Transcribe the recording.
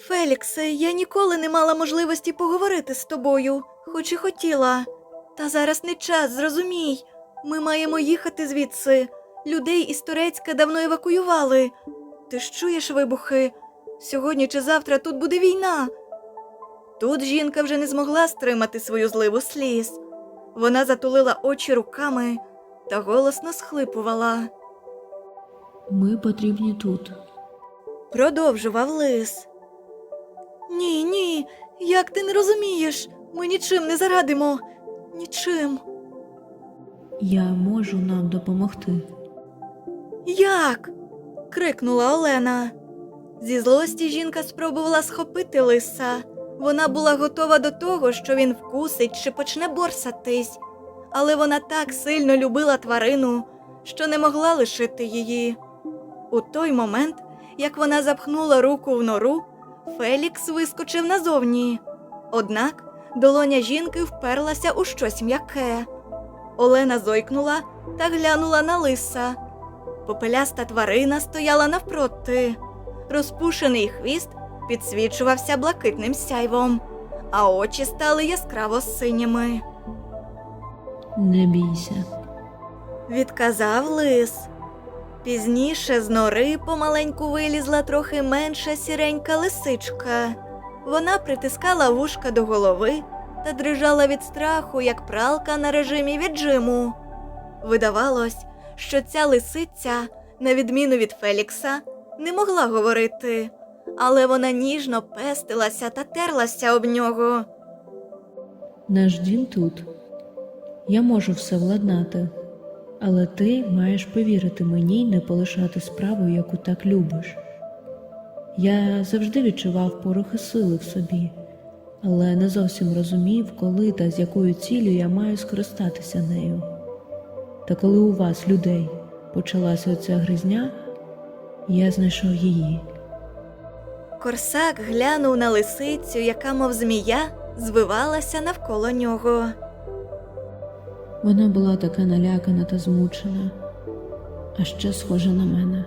Феліксе, я ніколи не мала можливості поговорити з тобою, хоч і хотіла. Та зараз не час, зрозумій. Ми маємо їхати звідси. Людей із Турецька давно евакуювали. Ти ж чуєш вибухи? Сьогодні чи завтра тут буде війна. Тут жінка вже не змогла стримати свою зливу сліз. Вона затулила очі руками та голосно схлипувала. Ми потрібні тут. Продовжував лис. Ні, ні, як ти не розумієш? Ми нічим не зарадимо. Нічим. Я можу нам допомогти. Як? крикнула Олена. Зі злості жінка спробувала схопити лиса. Вона була готова до того, що він вкусить чи почне борсатись, але вона так сильно любила тварину, що не могла лишити її. У той момент, як вона запхнула руку в нору, Фелікс вискочив назовні. Однак долоня жінки вперлася у щось м'яке. Олена зойкнула та глянула на лиса. Попеляста тварина стояла навпроти. Розпушений хвіст підсвічувався блакитним сяйвом, а очі стали яскраво синіми. Не бійся. Відказав лис. Пізніше з нори помаленьку вилізла трохи менша сіренька лисичка. Вона притискала вушка до голови та дрижала від страху, як пралка на режимі віджиму. Видавалось, що ця лисиця, на відміну від Фелікса, не могла говорити, але вона ніжно пестилася та терлася об нього. Наш дім тут. Я можу все владнати, але ти маєш повірити мені не полишати справу, яку так любиш. Я завжди відчував порохи сили в собі, але не зовсім розумів, коли та з якою ціллю я маю скористатися нею. Та коли у вас, людей, почалася оця гризня, я знайшов її. Корсак глянув на лисицю, яка, мов змія, звивалася навколо нього. Вона була така налякана та змучена, а ще схожа на мене.